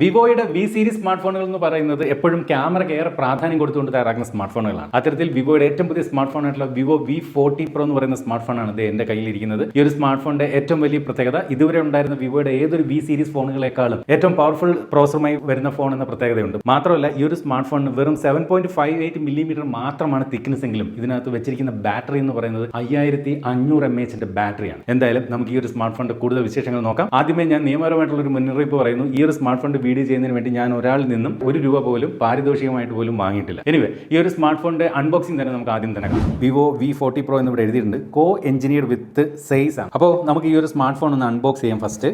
വിവോയുടെ V series smart ഫോണുകൾ എന്ന് പറയുന്നത് എപ്പോഴും ക്യാമറയ്ക്ക് ഏറെ പ്രാധാന്യം കൊടുത്തുകൊണ്ട് തയ്യാറാക്കുന്ന സ്മാർട്ട് ഫോണുകളാണ് അത്തരത്തിൽ വിവോയുടെ ഏറ്റവും പുതിയ സ്മാർട്ട് ഫോൺ ആയിട്ടുള്ള വിവോ വി ഫോർട്ടി പ്രോ എന്ന് പറയുന്ന സ്മാർട്ട് ഫോണാണ് ഇത് എന്റെ കയ്യിലിരിക്കുന്നത്. ഈ ഒരു സ്മാർട്ട് ഫോണിന്റെ ഏറ്റവും വലിയ പ്രത്യേകത ഇതുവരെ ഉണ്ടായിരുന്ന വിവോയുടെ ഏതൊരു വി സീരീസ് ഫോണുകളെക്കാളും ഏറ്റവും പവർഫുൾ പ്രോസറുമായി വരുന്ന ഫോൺ എന്ന പ്രത്യേകതയുണ്ട്. മാത്രമല്ല ഈ ഒരു സ്മാർട്ട് ഫോണിന് വെറും seven point five eight millimetre മാത്രമാണ് തിക്നെസ് എങ്കിലും ഇതിനകത്ത് വെച്ചിരിക്കുന്ന ബാറ്ററി എന്ന് പറയുന്നത് അയ്യായിരത്തി അഞ്ഞൂറ് എം എച്ചിന്റെ ബാറ്ററിയാണ്. എന്തായാലും നമുക്ക് ഈ ഒരു സ്മാർട്ട് ഫോണിന്റെ കൂടുതൽ വിശേഷങ്ങൾ നോക്കാം. ആദ്യമേ ഞാൻ നിയമപരമായിട്ടുള്ള ഒരു മുന്നറിയിപ്പ് പറയുന്നു. ഈ ഒരു സ്മാർട്ട് വീഡിയോ ചെയ്യുന്നതിന് വേണ്ടി ഞാൻ ഒരാളിൽ നിന്നും ഒരു രൂപ പോലും പാരിതോഷികമായിട്ട് പോലും വാങ്ങിയിട്ടില്ല. എനിവേ ഈ ഒരു സ്മാർട്ട് ഫോണിന്റെ അൺബോക്സിംഗ് തന്നെ നമുക്ക് ആദ്യം തന്നെ കാണാം. വിവോ വി ഫോർട്ടി പ്രോ എന്ന് ഇവിടെ എഴുതിയിട്ടുണ്ട്. കോ എഞ്ചിനീയർ വിത്ത് സെയ്സ് ആണ്. അപ്പോൾ നമുക്ക് ഈ ഒരു സ്മാർട്ട് ഫോൺ ഒന്ന് അൺബോക്സ് ചെയ്യാം ഫസ്റ്റ്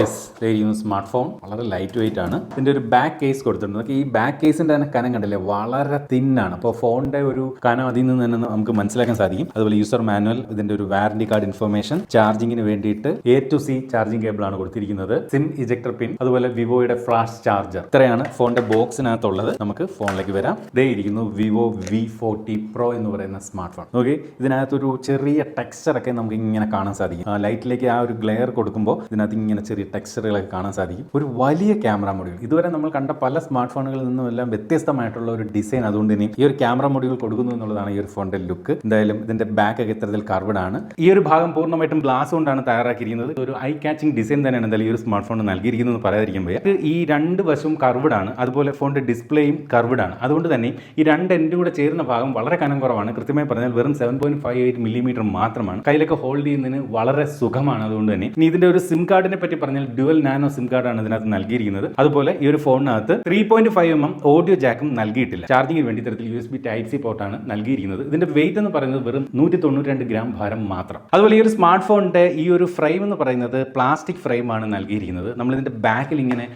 യെസ് ചെയ്യുന്ന സ്മാർട്ട് ഫോൺ വളരെ ലൈറ്റ് വെയിറ്റ് ആണ്. ഇതിന്റെ ഒരു ബാക്ക് കേസ് കൊടുത്തിട്ടുണ്ട്. നമുക്ക് ഈ ബാക്ക് കേസിന്റെ തന്നെ കനം കണ്ടില്ലേ? വളരെ തിന്നാണ് അപ്പോൾ ഫോണിന്റെ ഒരു കനം അതിൽ നിന്ന് തന്നെ നമുക്ക് മനസ്സിലാക്കാൻ സാധിക്കും. അതുപോലെ യൂസർ മാനുവൽ ഇതിന്റെ ഒരു വാറന്റി കാർഡ് ഇൻഫർമേഷൻ ചാർജിങ്ങിന് വേണ്ടിയിട്ട് A to C charging cable ആണ് കൊടുത്തിരിക്കുന്നത്. സിം ഇജക്ടർ പിൻ അതുപോലെ വിവോയുടെ ഫ്ലാഷ് ചാർജർ ഇത്രയാണ് ഫോണിന്റെ ബോക്സിനകത്തുള്ളത് നമുക്ക് ഫോണിലേക്ക് വരാം. ഇതേ ഇരിക്കുന്നു വിവോ വി ഫോർട്ടി പ്രോ എന്ന് പറയുന്ന സ്മാർട്ട് ഫോൺ നോക്കി ഇതിനകത്തൊരു ചെറിയ ടെക്സ്ചർ ഒക്കെ നമുക്ക് ഇങ്ങനെ കാണാൻ സാധിക്കും. ലൈറ്റിലേക്ക് ആ ഒരു ഗ്ലെയർ കൊടുക്കുമ്പോൾ ഇതിനകത്ത് ഇങ്ങനെ ചെറിയ ടെക്സ്ചറുകളൊക്കെ കാണാൻ സാധിക്കും. ഒരു വലിയ ക്യാമറ മൊഡ്യൂൾ. ഇതുവരെ നമ്മൾ കണ്ട പല സ്മാർട്ട് ഫോണുകളിൽ നിന്നും എല്ലാം വ്യത്യസ്തമായിട്ടുള്ള ഒരു ഡിസൈൻ അതുകൊണ്ട് തന്നെ ഈ ഒരു ക്യാമറ മൊഡ്യൂൾ കൊടുക്കുന്നു എന്നുള്ളതാണ് ഈ ഒരു ഫോണിന്റെ ലുക്ക്. എന്തായാലും ഇതിന്റെ ബാക്ക് ഒക്കെ ഇത്തരത്തിൽ കർവഡ് ആണ്. ഈ ഒരു ഭാഗം പൂർണമായിട്ടും ഗ്ലാസ് കൊണ്ടാണ് തയ്യാറാക്കിയിരിക്കുന്നത്. ഒരു ഐ കാച്ചിങ് ഡിസൈൻ തന്നെയാണ് എന്തായാലും ഈ ഒരു സ്മാർട്ട് ഫോൺ നൽകിയിരിക്കുന്നത് എന്ന് പറയാതിരിക്കുമ്പോൾ ഈ രണ്ട് വശവും കർവഡ് ആണ്. അതുപോലെ ഫോണിന്റെ ഡിസ്പ്ലേയും കർവഡ് ആണ്. അതുകൊണ്ട് തന്നെ ഈ രണ്ട് എൻഡ് കൂടെ ചേരുന്ന ഭാഗം വളരെ കനം കുറവാണ്. കൃത്യമായി പറഞ്ഞാൽ വെറും seven point five eight millimetre മാത്രമാണ്. കയ്യിലൊക്കെ ഹോൾഡ് ചെയ്യുന്നതിന് വളരെ സുഖമാണ്. അതുകൊണ്ട് തന്നെ ഇനി ഇതിന്റെ ഒരു സിം കാർഡിനെ പറ്റി പറഞ്ഞാൽ ഡുവൽ നാനോ സിം കാർഡാണ് ഇതിനകത്ത് നൽകിയിരിക്കുന്നത്. അതുപോലെ ഈ ഒരു ഫോണിനകത്ത് three point five M M audio ജാക്കും നൽകിയിട്ടില്ല. ചാർജിങ്ങിന് വേണ്ടി തരത്തിൽ U S B type C പോർട്ടാണ് നൽകിയിരിക്കുന്നത്. ഇതിന്റെ വെയിറ്റ് എന്ന് പറയുന്നത് വെറും നൂറ്റി തൊണ്ണൂറ്റി രണ്ട് ഗ്രാം ഭാരം മാത്രം. അതുപോലെ ഈ ഒരു സ്മാർട്ട് ഫോണിന്റെ ഈ ഒരു ഫ്രെയിം എന്ന് പറയുന്നത് പ്ലാസ്റ്റിക് ഫ്രെയിമാണ് നൽകിയിരിക്കുന്നത്. നമ്മൾ ഇതിന്റെ ബാക്കിൽ ഇങ്ങനെ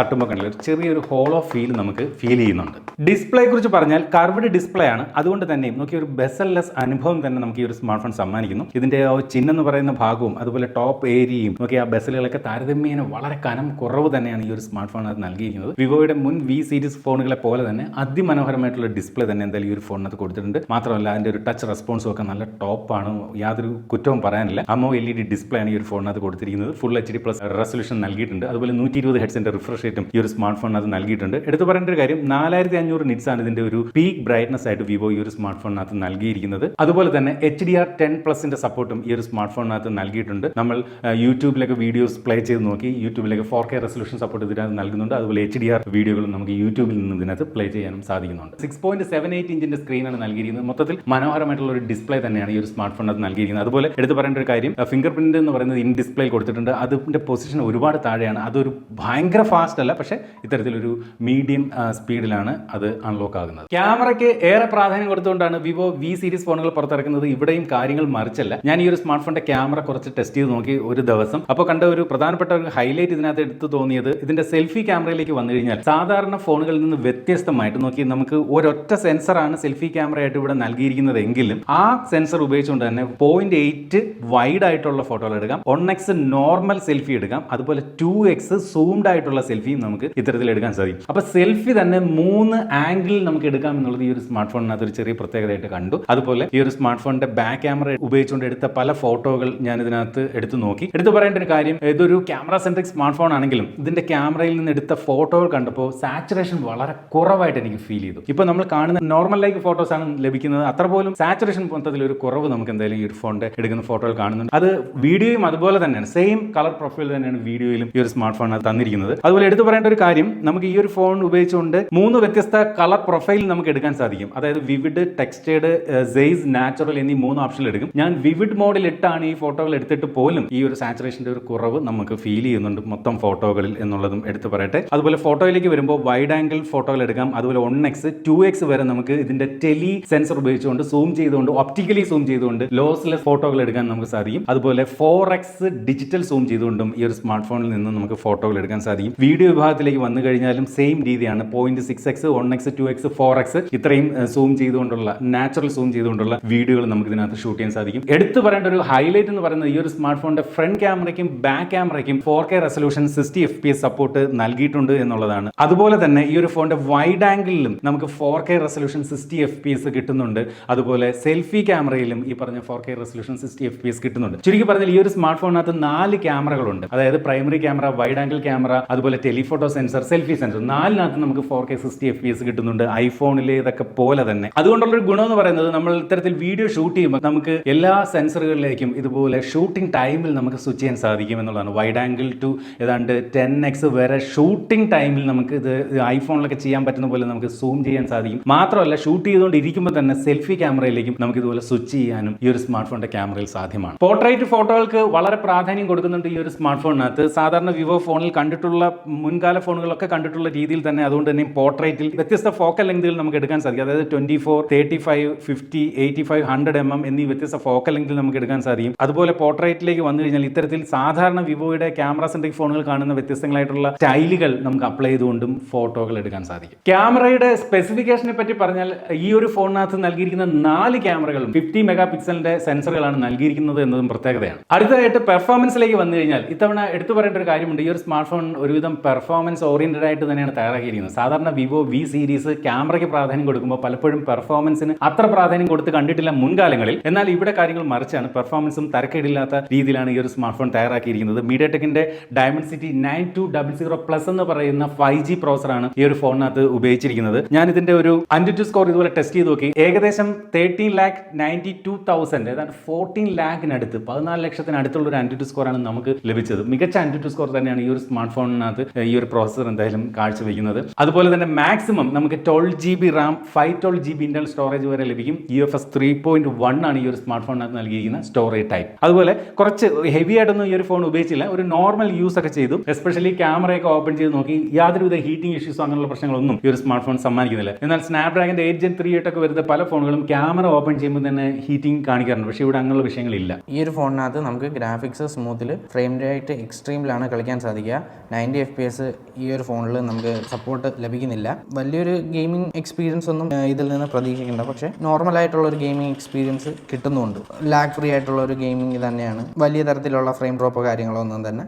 തട്ടുമ്പോൾ കണ്ടില്ല? ചെറിയൊരു ഹോളോ ഫീൽ നമുക്ക് ഫീൽ ചെയ്യുന്നുണ്ട്. ഡിസ്പ്ലേയെ കുറിച്ച് പറഞ്ഞാൽ കർവ്ഡ് ഡിസ്പ്ലേ ആണ്. അതുകൊണ്ട് തന്നെ നമുക്ക് ഒരു ബെസൽലെസ് അനുഭവം തന്നെ നമുക്ക് ഈ ഒരു സ്മാർട്ട് ഫോൺ സമ്മാനിക്കുന്നു. ഇതിന്റെ ആ ചിഹ്നം എന്ന് പറയുന്ന ഭാഗവും അതുപോലെ ടോപ്പ് ഏരിയയും നോക്കി ആ ബെസലുകളൊക്കെ താരതമ്യേന വളരെ കനം കുറവ് തന്നെയാണ് ഈ ഒരു സ്മാർട്ട് ഫോൺ അത് നൽകിയിരിക്കുന്നത്. വിവോയുടെ മുൻ വി സീരീസ് ഫോണുകളെ പോലെ തന്നെ അതിമനോഹരമായിട്ടുള്ള ഡിസ്പ്ലേ തന്നെ എന്തായാലും ഈ ഒരു ഫോണിനകത്ത് കൊടുത്തിട്ടുണ്ട്. മാത്രമല്ല അതിന്റെ ഒരു ടച്ച് റെസ്പോൺസും ഒക്കെ നല്ല ടോപ്പാണ് യാതൊരു കുറ്റവും പറയാനില്ല. AMOLED display ആണ് ഈ ഒരു ഫോണിനകത്ത് കൊടുത്തിരിക്കുന്നത്. Full H D plus resolution നൽകിയിട്ടുണ്ട്. അതുപോലെ നൂറ്റി ഇരുപത് ഹെഡ്സിന്റെ റിഫ്രഷ് റേറ്റും ഈ ഒരു സ്മാർട്ട് അത് നൽകിയിട്ടുണ്ട്. എടുത്തു പറയേണ്ട ഒരു കാര്യം നാലായിരത്തി അഞ്ഞൂറ് നിറ്റ്സ് ആണ് ഇതിന്റെ ഒരു പീക്ക് ബ്രൈറ്റ്നസ് ആയിട്ട് വിവോ ഈ ഒരു സ്മാർട്ട് ഫോണിനകത്ത് നൽകിയിരിക്കുന്നത്. അതുപോലെ തന്നെ എച്ച് ഡി ആർ ടെൻ പ്ലസിന്റെ സപ്പോർട്ടും ഈ ഒരു സ്മാർട്ട് ഫോണിനകത്ത് നൽകിയിട്ടുണ്ട്. നമ്മൾ യൂട്യൂബിലൊക്കെ വീഡിയോസ് പ്ലേ ചെയ്ത് നോക്കി യൂട്യൂബിലേക്ക് ഫോർ കെ റെസൊല്യൂഷൻ സപ്പോർട്ട് ഇതിനകത്ത് നൽകുന്നുണ്ട്. അതുപോലെ എച്ച് ഡി ആർ വീഡിയോകളും നമുക്ക് യൂട്യൂബിൽ നിന്ന് ഇതിനകത്ത് പ്ലേ ചെയ്യാനും സാധിക്കുന്നുണ്ട്. സിക്സ് പോയിന്റ് സെവൻ എയ്റ്റ് ഇഞ്ചിന്റെ സ്ക്രീനാണ് നൽകിയിരിക്കുന്നത്. മൊത്തത്തിൽ മനോഹരമായിട്ടുള്ള ഒരു ഡിസ്പ്ലേ തന്നെയാണ് ഈ ഒരു സ്മാർട്ട് ഫോണിനകത്ത് നൽകിയിരിക്കുന്നത്. അതുപോലെ എടുത്തു പറയേണ്ട ഒരു കാര്യം ഫിംഗർ പ്രിന്റ് എന്ന് പറയുന്നത് ഇൻ ഡിസ്പ്ലേ കൊടുത്തിട്ടുണ്ട്. അതിന്റെ പൊസിഷൻ ഒരുപാട് താഴെയാണ്. അതൊരു ഭയങ്കര ഫാസ്റ്റ് അല്ല പക്ഷേ ഇത്തരത്തിലൊരു മീഡിയം സ്പീഡിലാണ് അത് അൺലോക്ക് ആകുന്നത്. ക്യാമറയ്ക്ക് ഏറെ പ്രാധാന്യം കൊടുത്തുകൊണ്ടാണ് വിവോ വി സീരീസ് ഫോണുകൾ പുറത്തിറക്കുന്നത്. ഇവിടെയും കാര്യങ്ങൾ മറിച്ചല്ല. ഞാൻ ഈ ഒരു സ്മാർട്ട് ഫോണിന്റെ ക്യാമറ കുറച്ച് ടെസ്റ്റ് ചെയ്ത് നോക്കി ഒരു ദിവസം. അപ്പോൾ കണ്ട ഒരു പ്രധാനപ്പെട്ട ഒരു ഹൈലൈറ്റ് ഇതിനകത്ത് എടുത്തു തോന്നിയത് ഇതിന്റെ സെൽഫി ക്യാമറയിലേക്ക് വന്നു കഴിഞ്ഞാൽ സാധാരണ ഫോണുകളിൽ നിന്ന് വ്യത്യസ്തമായിട്ട് നോക്കി നമുക്ക് ഒരൊറ്റ സെൻസറാണ് സെൽഫി ക്യാമറയായിട്ട് ഇവിടെ നൽകിയിരിക്കുന്നത് എങ്കിലും ആ സെൻസർ ഉപയോഗിച്ചുകൊണ്ട് തന്നെ പോയിന്റ് എയ്റ്റ് വൈഡ് ആയിട്ടുള്ള ഫോട്ടോകൾ എടുക്കാം. വൺ എക്സ് നോർമൽ സെൽഫി എടുക്കാം. അതുപോലെ ടു എക്സ് സൂംഡ് ആയിട്ടുള്ള സെൽഫിയും നമുക്ക് ഇത്തരത്തിൽ എടുക്കാൻ സാധിക്കും. അപ്പൊ സെൽഫി തന്നെ മൂന്ന് ആംഗിളിൽ നമുക്ക് എടുക്കാം എന്നുള്ളത് ഈ ഒരു സ്മാർട്ട് ഫോണിനകത്ത് ഒരു ചെറിയ പ്രത്യേകതയായിട്ട് കണ്ടു. അതുപോലെ ഈ ഒരു സ്മാർട്ട് ഫോണിന്റെ ബാക്ക് ക്യാമറ ഉപയോഗിച്ചുകൊണ്ട് എടുത്ത പല ഫോട്ടോകൾ ഞാൻ ഇതിനകത്ത് എടുത്തു നോക്കി. എടുത്തു പറയേണ്ട ഒരു കാര്യം ഇതൊരു ക്യാമറ സെൻട്രിക് സ്മാർട്ട് ഫോൺ ആണെങ്കിലും ഇതിന്റെ ക്യാമറയിൽ നിന്ന് എടുത്ത ഫോട്ടോകൾ കണ്ടപ്പോൾ സാച്ചുറേഷൻ വളരെ കുറവായിട്ട് എനിക്ക് ഫീൽ ചെയ്തു. ഇപ്പൊ നമ്മൾ കാണുന്ന നോർമൽ ലൈക്ക് ഫോട്ടോസ് ആണ് ലഭിക്കുന്നത്. അത്ര പോലും സാച്ചുറേഷൻ മൊത്തത്തിൽ ഒരു കുറവ് നമുക്ക് എന്തായാലും ഈ ഒരു ഫോണിന്റെ എടുക്കുന്ന ഫോട്ടോകൾ കാണുന്നുണ്ട്. അത് വീഡിയോയും അതുപോലെ തന്നെയാണ്. സെയിം കളർ പ്രൊഫൈൽ തന്നെയാണ് വീഡിയോയിലും ഈ ഒരു സ്മാർട്ട് ഫോൺ തന്നിരിക്കുന്നത്. അതുപോലെ എടുത്തു പറയേണ്ട ഒരു കാര്യം നമുക്ക് ഈ ഒരു ഫോൺ ഉപയോഗിച്ചുകൊണ്ട് മൂന്ന് വ്യത്യസ്ത കളർ പ്രൊഫൈൽ നമുക്ക് എടുക്കാൻ സാധിക്കും. അതായത് വിവിഡ് ടെക്സ്റ്റേഡ് സെയ്സ് നാച്ചുറൽ എന്നീ മൂന്ന് ഓപ്ഷനിൽ എടുക്കും. ഞാൻ വിവിഡ് മോഡിൽ ഇട്ടാണ് ഈ ഫോട്ടോകൾ എടുത്തിട്ട് പോലും ഈ ഒരു സാച്ചുറേഷന്റെ ഒരു കുറവ് നമുക്ക് ഫീൽ ചെയ്യുന്നുണ്ട് മൊത്തം ഫോട്ടോകളിൽ എന്നുള്ളതും എടുത്തു പറയട്ടെ. അതുപോലെ ഫോട്ടോയിലേക്ക് വരുമ്പോൾ വൈഡ് ആംഗിൾ ഫോട്ടോകൾ എടുക്കാം. അതുപോലെ വൺ എക്സ് ടു എക്സ് വരെ നമുക്ക് ഇതിന്റെ ടെലി സെൻസർ ഉപയോഗിച്ചുകൊണ്ട് സൂം ചെയ്തുകൊണ്ട് ഒപ്റ്റിക്കലി സൂം ചെയ്തുകൊണ്ട് ലോസ്ലെസ് ഫോട്ടോകൾ എടുക്കാൻ നമുക്ക് സാധിക്കും. അതുപോലെ ഫോർ എക്സ് ഡിജിറ്റൽ സൂം ചെയ്തുകൊണ്ടും ഈ ഒരു സ്മാർട്ട് ഫോണിൽ നിന്ന് നമുക്ക് ഫോട്ടോകൾ എടുക്കാൻ സാധിക്കും. വീഡിയോ വിഭാഗത്തിലേക്ക് വന്നു കഴിഞ്ഞാലും സെയിം രീതിയാണ്. Point six X one X two X four X ഇത്രയും സൂം ചെയ്തുകൊണ്ടുള്ള നാച്ചുറൽ സൂം ചെയ്തുകൊണ്ടുള്ള വീഡിയോകൾ നമുക്ക് ഇതിനകത്ത് ഷൂട്ട് ചെയ്യാൻ സാധിക്കും. എടുത്തു പറയേണ്ട ഒരു ഹൈലൈറ്റ് എന്ന് പറയുന്നത് ഈ ഒരു സ്മാർട്ട് ഫോണിന്റെ ഫ്രണ്ട് ക്യാമറയ്ക്കും back ക്യാമറയ്ക്കും four K resolution sixty F P S support നൽകിയിട്ടുണ്ട് എന്നുള്ളതാണ്. അതുപോലെ തന്നെ ഈ ഒരു ഫോണിന്റെ വൈഡ് ആംഗിളിലും നമുക്ക് four K resolution sixty F P S കിട്ടുന്നുണ്ട്. അതുപോലെ സെൽഫി ക്യാമറയിലും ഈ പറഞ്ഞ four K resolution sixty F P S കിട്ടുന്നുണ്ട്. ചുരുക്കി പറഞ്ഞാൽ ഈ ഒരു സ്മാർട്ട് ഫോണിനകത്ത് നാല് ക്യാമറകളുണ്ട് അതായത് primary camera wide angle camera അതുപോലെ ടെലിഫോട്ടോ സെൻസർ സെൽഫി സെൻസർ. നാലിനകത്ത് നമുക്ക് four K sixty F P S കിട്ടുന്നുണ്ട്. ഐഫോണിലെ ഇതൊക്കെ പോലെ തന്നെ. അതുകൊണ്ടുള്ളൊരു ഗുണം എന്ന് പറയുന്നത് നമ്മൾ ഇത്തരത്തിൽ വീഡിയോ ഷൂട്ട് ചെയ്യുമ്പോൾ നമുക്ക് എല്ലാ സെൻസറുകളിലേക്കും ഇതുപോലെ ഷൂട്ടിംഗ് ടൈമിൽ നമുക്ക് സ്വിച്ച് ചെയ്യാൻ സാധിക്കും എന്നുള്ളതാണ്. വൈഡ് ആംഗിൾ ടു ഏതാണ്ട് ടെൻ എക്സ് വരെ ഷൂട്ടിംഗ് ടൈമിൽ നമുക്ക് ഇത് ഐഫോണിലൊക്കെ ചെയ്യാൻ പറ്റുന്ന പോലെ നമുക്ക് സൂം ചെയ്യാൻ സാധിക്കും. മാത്രമല്ല ഷൂട്ട് ചെയ്തുകൊണ്ടിരിക്കുമ്പോൾ തന്നെ സെൽഫി ക്യാമറയിലേക്കും നമുക്ക് ഇതുപോലെ സ്വിച്ച് ചെയ്യാനും ഈ ഒരു സ്മാർട്ട് ഫോണിന്റെ ക്യാമറയിൽ സാധ്യമാണ്. പോർട്രേറ്റ് ഫോട്ടോകൾക്ക് വളരെ പ്രാധാന്യം കൊടുക്കുന്നുണ്ട് ഈ ഒരു സ്മാർട്ട് ഫോണിനകത്ത് സാധാരണ വിവോ ഫോണിൽ കണ്ടിട്ടുള്ള മുൻകാല ഫോണുകളൊക്കെ കണ്ടിട്ടുള്ള രീതിയിൽ തന്നെ അതുകൊണ്ട് തന്നെ പോർട്രേറ്റിൽ വ്യത്യസ്ത ഫോക്കൽ ലെങ്തുകൾ നമുക്ക് എടുക്കാൻ സാധിക്കും. അതായത് twenty four thirty five fifty eighty five hundred M M എന്നീ വ്യത്യസ്ത ഫോക്കൽ ലെങ്തിൽ നമുക്ക് എടുക്കാൻ സാധിക്കും. അതുപോലെ പോർട്രേറ്റിലേക്ക് വന്നു കഴിഞ്ഞാൽ ഇത്തരത്തിൽ സാധാരണ വിവോയുടെ ക്യാമറ സെൻട്രിക് ഫോണുകൾ കാണുന്ന വ്യത്യസ്തങ്ങളായിട്ടുള്ള സ്റ്റൈലുകൾ നമുക്ക് അപ്ലൈ ചെയ്തുകൊണ്ടും ഫോട്ടോകൾ എടുക്കാൻ സാധിക്കും. ക്യാമറയുടെ സ്പെസിഫിക്കേഷനെ പറ്റി പറഞ്ഞാൽ ഈ ഒരു ഫോണിനകത്ത് നൽകിയിരിക്കുന്ന നാല് ക്യാമറകളും ഫിഫ്റ്റി മെഗാ പിക്സലിന്റെ സെൻസറുകളാണ് നൽകിയിരിക്കുന്നത് എന്നതും പ്രത്യേകതയാണ്. അടുത്തതായിട്ട് പെർഫോമൻസിലേക്ക് വന്നു കഴിഞ്ഞാൽ ഇത്തവണ എടുത്തു പറയേണ്ട ഒരു കാര്യമുണ്ട്. ഈ ഒരു സ്മാർട്ട് ഫോൺ ഒരുവിധം പെർഫോമൻസ് ഓറിയന്റഡ് ആയിട്ട് തന്നെയാണ് തയ്യാറാക്കിയിരിക്കുന്നത്. സാധാരണ വിവോ വി സീരീസ് ക്യാമറയ്ക്ക് പ്രാധാന്യം കൊടുക്കുമ്പോൾ പലപ്പോഴും പെർഫോമൻസിന് അത്ര പ്രാധാന്യം കൊടുത്ത് കണ്ടിട്ടില്ല മുൻകാലങ്ങളിൽ. എന്നാൽ ഇവിടെ കാര്യങ്ങൾ മറിച്ചാണ് പെർഫോമൻസും തരക്കേടില്ലാത്ത രീതിയിലാണ് ഈ ഒരു സ്മാർട്ട് ഫോൺ തയ്യാറാക്കിയിരിക്കുന്നത്. മീഡിയ ടെക്കിന്റെ Dimensity nine two double zero plus എന്ന് പറയുന്ന ഫൈവ് ജി പ്രോസറാണ് ഈ ഒരു ഫോണിനകത്ത് ഉപയോഗിച്ചിരിക്കുന്നത്. ഞാൻ ഇതിന്റെ ഒരു അന്റു സ്കോർ ഇതുപോലെ ടെസ്റ്റ് ചെയ്ത് നോക്കി. ഏകദേശം thirteen lakh ninety two thousand ഏതാണ്ട് ഫോർട്ടീൻ ലാക്കിനടുത്ത് പതിനാല് ലക്ഷത്തിന് അടുത്തുള്ള ഒരു സ്കോർ ആണ് നമുക്ക് ലഭിച്ചത്. മികച്ച അന്റു സ്കോർ തന്നെയാണ് ഈ ഒരു സ്മാർട്ട് ഫോണിനകത്ത് ഈ ഒരു പ്രോസസർ എന്തായാലും കാഴ്ചവെക്കുന്നത്. അതുപോലെ തന്നെ മാക്സിമം നമുക്ക് twelve G B RAM five twelve G B Intel storage വരെ ലഭിക്കും. U F S three point one ആണ് ഈ ഒരു സ്മാർട്ട് ഫോണിനകത്ത് നൽകിയിരിക്കുന്ന സ്റ്റോറേജ് ടൈപ്പ് അതുപോലെ കുറച്ച് ഹെവി ആയിട്ടൊന്നും ഈ ഒരു ഫോൺ ഉപയോഗിച്ചില്ല. ഒരു നോർമൽ യൂസ് ഒക്കെ ചെയ്തു. എസ്പെഷ്യലി ക്യാമറയൊക്കെ ഓപ്പൺ ചെയ്ത് നോക്കി. യാതൊരുവിധ ഹീറ്റിംഗ് ഇഷ്യൂസോ അങ്ങനെയുള്ള പ്രശ്നങ്ങളൊന്നും ഈ ഒരു സ്മാർട്ട് ഫോൺ സമ്മാനിക്കുന്നില്ല. എന്നാൽ സ്നാപ്ഡ്രാഗന്റെ എയ്റ്റ് ജെൻ ത്രീ ആയിട്ടൊക്കെ വരുന്ന പല ഫോണുകളും ക്യാമറ ഓപ്പൺ ചെയ്യുമ്പോൾ തന്നെ ഹീറ്റിംഗ് കാണിക്കാറുണ്ട്. പക്ഷേ ഇവിടെ അങ്ങനെയുള്ള വിഷയങ്ങളില്ല. ഈ ഒരു ഫോണിനകത്ത് നമുക്ക് ഗ്രാഫിക്സ് സ്മൂത്തിൽ ഫ്രെയിം റേറ്റ് എക്സ്ട്രീമിലാണ് കളിക്കാൻ സാധിക്കുക. നയന്റി എഫ് പി എസ് ഈ ഒരു ഫോണിൽ നമുക്ക് സപ്പോർട്ട് ലഭിക്കുന്നില്ല. വലിയൊരു ഗെയിമിംഗ് എക്സ്പീരിയൻസ് ഒന്നും ഇതിൽ നിന്ന് പ്രതീക്ഷിക്കേണ്ട. പക്ഷേ നോർമൽ ആയിട്ടുള്ള ഒരു ഗെയിമിംഗ് എക്സ്പീരിയൻസ് കിട്ടുന്നുണ്ട്. ലാഗ് ഫ്രീ ആയിട്ടുള്ള ഒരു ഗെയിമിംഗ് തന്നെയാണ്. വലിയ തരത്തിലുള്ള ഫ്രെയിം ഡ്രോപ്പ് കാര്യങ്ങളോ ഒന്നും തന്നെ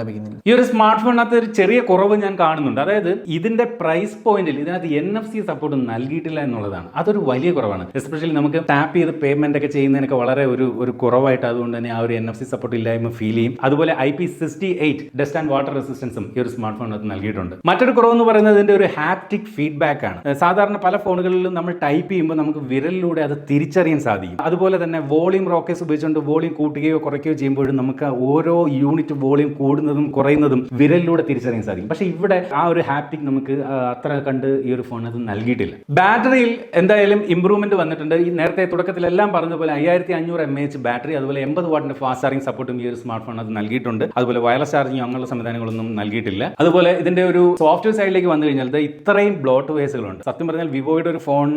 ലഭിക്കുന്നില്ല. ഈ ഒരു സ്മാർട്ട് ഫോണിനകത്ത് ഒരു ചെറിയ കുറവ് ഞാൻ കാണുന്നുണ്ട്. അതായത് ഇതിന്റെ പ്രൈസ് പോയിന്റിൽ ഇതിനകത്ത് എൻ എഫ് സി സപ്പോർട്ട് നൽകിയിട്ടില്ല എന്നുള്ളതാണ്. അതൊരു വലിയ കുറവാണ്. എസ്പെഷ്യലി നമുക്ക് ടാപ്പ് ചെയ്ത് പേയ്മെന്റ് ഒക്കെ ചെയ്യുന്നതിനൊക്കെ വളരെ ഒരു ഒരു കുറവായിട്ട് അതുകൊണ്ട് തന്നെ ആ ഒരു എൻ എഫ് സി സപ്പോർട്ട് ഇല്ലായ്മ ഫീൽ ചെയ്യും. അതുപോലെ I P sixty eight dust and water റെസിസ്റ്റൻസും ഈ ഒരു സ്മാർട്ട് ഫോണിനകത്ത് നൽകിയിട്ടുണ്ട്. മറ്റൊരു കുറവെന്ന് പറയുന്നത് ഇതിന്റെ ഒരു ഹാപ്റ്റിക് ഫീഡ്ബാക്ക് ആണ്. സാധാരണ പല ഫോണുകളിലും നമ്മൾ ടൈപ്പ് ചെയ്യുമ്പോൾ നമുക്ക് വിരലിലൂടെ അത് തിരിച്ചറിയാൻ സാധിക്കും. അതുപോലെ തന്നെ വോളിയം റോക്കേഴ്സ് ഉപയോഗിച്ചുകൊണ്ട് വോളിയം കൂട്ടുകയോ കുറയ്ക്കുകയോ ചെയ്യുമ്പോഴും നമുക്ക് ഓരോ യൂണിറ്റ് വോളിയം കൂടുന്നതും കുറയുന്നതും വിരലിലൂടെ തിരിച്ചറിയാൻ സാധിക്കും. പക്ഷേ ഇവിടെ ആ ഒരു ഹാപ്റ്റിക് നമുക്ക് അത്ര കണ്ട് ഈ ഒരു ഫോണിനകത്ത് നൽകിയിട്ടില്ല. ബാറ്ററിയിൽ എന്തായാലും ഇമ്പ്രൂവ്മെന്റ് വന്നിട്ടുണ്ട്. ഈ നേരത്തെ തുടക്കത്തിലെല്ലാം പറഞ്ഞ പോലെ അയ്യായിരത്തി അഞ്ഞൂറ് എം എച്ച് ബാറ്ററി അതുപോലെ എൺപത് വാട്ടിന്റെ ഫാസ്റ്റ് ചാർജിങ് സപ്പോർട്ടും ഈ ഒരു സ്മാർട്ട് ഫോൺ അത് നൽകിയിട്ടുണ്ട്. അതുപോലെ വയർലെസ് ചാർജിങ് അങ്ങനെയുള്ള സംവിധാനങ്ങളൊന്നും നൽകിയിട്ടില്ല. അതുപോലെ ഇതിന്റെ ഒരു സോഫ്റ്റ്വെയർ സൈഡിലേക്ക് വന്നു കഴിഞ്ഞാൽ ഇത്രയും ബ്ലോട്ട് വേസുകളുണ്ട് സത്യം പറഞ്ഞാൽ വിവോയുടെ ഒരു ഫോൺ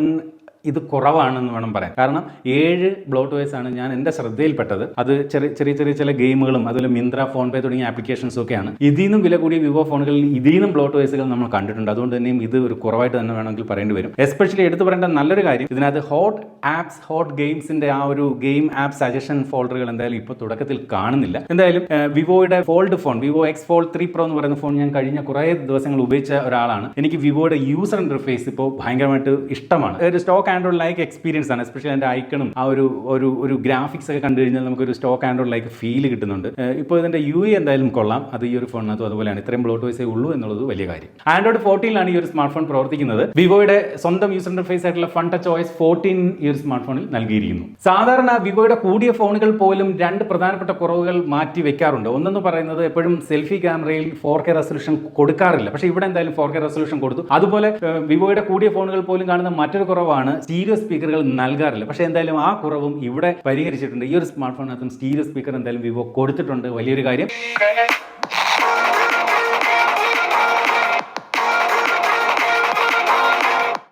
ഇത് കുറവാണെന്ന് വേണം പറയാൻ. കാരണം ഏഴ് ബ്ലോട്ട് വേസ് ആണ് ഞാൻ എന്റെ ശ്രദ്ധയിൽപ്പെട്ടത്. അത് ചെറിയ ചെറിയ ചെറിയ ചില ഗെയിമുകളും അതുപോലെ മിന്ത്ര ഫോൺ പേ തുടങ്ങിയ ആപ്ലിക്കേഷൻസും ഒക്കെയാണ് ഇതിൽ നിന്നും വില കൂടിയ വിവോ ഫോണുകളിൽ ഇതിൽ നിന്നും ബ്ലോട്ട് വേസുകൾ നമ്മൾ കണ്ടിട്ടുണ്ട്. അതുകൊണ്ട് തന്നെയും ഇത് ഒരു കുറവായിട്ട് തന്നെ വേണമെങ്കിൽ പറയേണ്ടി വരും. എസ്പെഷ്യലി എടുത്തു പറയേണ്ട നല്ലൊരു കാര്യം ഇതിനകത്ത് ഹോട്ട് ആപ്സ് ഹോട്ട് ഗെയിംസിന്റെ ആ ഒരു ഗെയിം ആപ്പ് സജഷൻ ഫോൾഡറുകൾ എന്തായാലും ഇപ്പോൾ തുടക്കത്തിൽ കാണുന്നില്ല. എന്തായാലും വിവോയുടെ fold phone Vivo X fold three pro എന്ന് പറയുന്ന ഫോൺ ഞാൻ കഴിഞ്ഞ കുറേ ദിവസങ്ങൾ ഉപയോഗിച്ച ഒരാളാണ്. എനിക്ക് വിവോയുടെ യൂസർ ഇന്റർഫേസ് ഇപ്പോൾ ഭയങ്കരമായിട്ട് ഇഷ്ടമാണ്. ഒരു സ്റ്റോക്ക് ആൻഡ്രോയിഡ് ലൈക്ക് എക്സ്പീരിയൻസ് ആണ്. എസ്പെഷ്യലി അതിന്റെ ഐക്കണും ആ ഒരു ഒരു ഒരു ഗ്രാഫിക്സ് ഒക്കെ കണ്ടു കഴിഞ്ഞാൽ നമുക്കൊരു സ്റ്റോക്ക് ആൻഡ്രോയിഡ് ലൈക്ക് ഫീൽ കിട്ടുന്നുണ്ട്. ഇപ്പോൾ ഇതിന്റെ യു ഇ എന്തായാലും കൊള്ളാം. അത് ഈ ഒരു ഫോണിനകത്തും അതുപോലെയാണ്. ഇത്രയും ബ്ലോട്ട് വൈസേ ഉള്ളൂ എന്നുള്ളത് വലിയ കാര്യം. ആൻഡ്രോയിഡ് ഫോർട്ടീനിലാണ് ഈ ഒരു സ്മാർട്ട് ഫോൺ പ്രവർത്തിക്കുന്നത്. വിവോയുടെ സ്വന്തം യൂസർ ഇന്റർഫേസ് ആയിട്ടുള്ള ഫൺ ടച്ച് ഓയസ് ഫോർട്ടീൻ ഈ ഒരു സ്മാർട്ട് ഫോണിൽ നൽകിയിരിക്കുന്നു. സാധാരണ വിവോയുടെ കൂടിയ ഫോണുകൾ പോലും രണ്ട് പ്രധാനപ്പെട്ട കുറവുകൾ മാറ്റി വെക്കാറുണ്ട്. ഒന്നെന്ന് പറയുന്നത് എപ്പോഴും സെൽഫി ക്യാമറയിൽ ഫോർ കെ റെസൊല്യൂഷൻ കൊടുക്കാറില്ല. പക്ഷേ ഇവിടെ എന്തായാലും ഫോർ കെ റെസൊല്യൂഷൻ കൊടുത്തു. അതുപോലെ വിവോയുടെ കൂടിയ ഫോണുകൾ പോലും കാണുന്ന മറ്റൊരു കുറവാണ് സ്റ്റീരിയോ സ്പീക്കറുകൾ നൽകാറില്ല. പക്ഷേ എന്തായാലും ആ കുറവും ഇവിടെ പരിഹരിച്ചിട്ടുണ്ട്. ഈ ഒരു സ്മാർട്ട് ഫോണിനകത്തും സ്റ്റീരിയോ സ്പീക്കർ എന്തായാലും വിവോ കൊടുത്തിട്ടുണ്ട്. വലിയൊരു കാര്യം.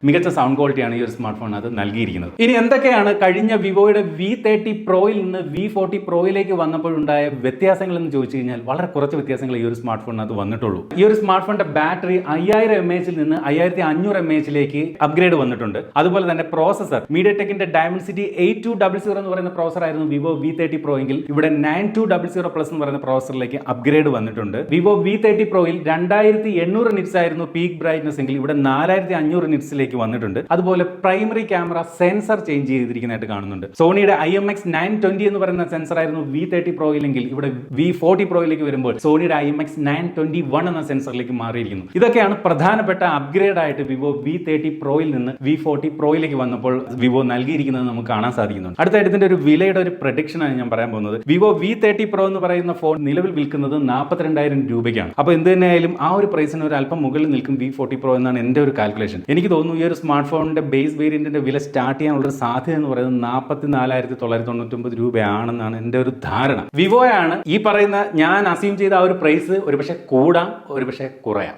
മികച്ച സൗണ്ട് ക്വാളിറ്റിയാണ് ഈ ഒരു സ്മാർട്ട് ഫോണിനകത്ത് നൽകിയിരിക്കുന്നത്. ഇനി എന്തൊക്കെയാണ് കഴിഞ്ഞ വിവോയുടെ വി തേർട്ടി പ്രോയിൽ നിന്ന് വി ഫോർട്ടി പ്രോയിലേക്ക് വന്നപ്പോഴുണ്ടായ വ്യത്യാസങ്ങൾ എന്ന് ചോദിച്ചു കഴിഞ്ഞാൽ വളരെ കുറച്ച് വ്യത്യാസങ്ങൾ ഈ ഒരു സ്മാർട്ട് ഫോണിനകത്ത് വന്നിട്ടുള്ളൂ. ഈ ഒരു സ്മാർട്ട് ഫോണിന്റെ ബാറ്ററി അയ്യായിരം എം എച്ചിൽ നിന്ന് അയ്യായിരത്തി അഞ്ഞൂറ് എം എച്ചിലേക്ക് അപ്ഗ്രേഡ് വന്നിട്ടുണ്ട്. അതുപോലെ തന്നെ പ്രോസസർ മീഡിയ ടെക്കിന്റെ Dimensity eight two double zero എന്ന് പറയുന്ന പ്രോസർ ആയിരുന്നു വിവോ വി തേർട്ടി പ്രോ എങ്കിൽ ഇവിടെ nine two double zero plus എന്ന് പറയുന്ന പ്രോസറിലേക്ക് അപ്ഗ്രേഡ് വന്നിട്ടുണ്ട്. വിവോ വി തേർട്ടി പ്രോയിൽ രണ്ടായിരത്തി എണ്ണൂറ് നിറ്റ്സ് ആയിരുന്നു പീക്ക് ബ്രൈറ്റ്നസ് എങ്കിൽ ഇവിടെ നാലായിരത്തി അഞ്ഞൂറ് നിറ്റ്സിലേക്ക് പ്രൈസിലേക്ക് വന്നിട്ടുണ്ട്. അതുപോലെ പ്രൈമറി ക്യാമറ സെൻസർ ചേഞ്ച് ചെയ്തിരിക്കുന്നതായിട്ട് കാണുന്നുണ്ട്. സോണിയുടെ I M X nine twenty എന്ന് പറയുന്ന സെൻസർ ആയിരുന്നു വി തേർട്ടി പ്രോയിലെങ്കിൽ ഇവിടെ വി ഫോർട്ടി പ്രോയിലേക്ക് വരുമ്പോൾ സോണിയുടെ I M X nine twenty one എന്ന സെൻസറിലേക്ക് മാറിയിരിക്കുന്നു. ഇതൊക്കെയാണ് പ്രധാനപ്പെട്ട അപ്ഗ്രേഡ് ആയിട്ട് വിവോ വി തേർട്ടി പ്രോയിൽ നിന്ന് വി ഫോർട്ടി പ്രോയിലേക്ക് വന്നപ്പോൾ വിവോ നൽകിയിരിക്കുന്നത് നമുക്ക് കാണാൻ സാധിക്കുന്നുണ്ട്. അടുത്തായിട്ട് ഇതിന്റെ ഒരു വിലയുടെ ഒരു പ്രൊഡിക്ഷൻ ആണ് ഞാൻ പറയാൻ പോകുന്നത്. വിവോ വി തേർട്ടി പ്രോ എന്ന് പറയുന്ന ഫോൺ നിലവിൽ വിൽക്കുന്നത് നാൽപ്പത്തിരണ്ടായിരം രൂപയ്ക്കാണ്. അപ്പോൾ എന്ത് തന്നെയായാലും ആ ഒരു പ്രൈസിന് ഒരു അല്പം മുകളിൽ നിൽക്കും വി ഫോർട്ടി പ്രോ എന്നാണ് എന്റെ ഒരു കാൽക്കുലേഷൻ എനിക്ക് തോന്നുന്നു ഈ ഒരു സ്മാർട്ട് ഫോണിന്റെ ബേസ് വേരിയന്റിന്റെ വില സ്റ്റാർട്ട് ചെയ്യാനുള്ള ഒരു സാധ്യത എന്ന് പറയുന്നത് നാൽപ്പത്തി നാലായിരത്തി തൊള്ളായിരത്തി തൊണ്ണൂറ്റൊമ്പത് രൂപയാണെന്നാണ് എന്റെ ഒരു ധാരണ. വിവോയാണ് ഈ പറയുന്ന ഞാൻ അസ്യൂം ചെയ്ത ആ ഒരു പ്രൈസ് ഒരുപക്ഷെ കൂടാം ഒരുപക്ഷെ കുറയാം.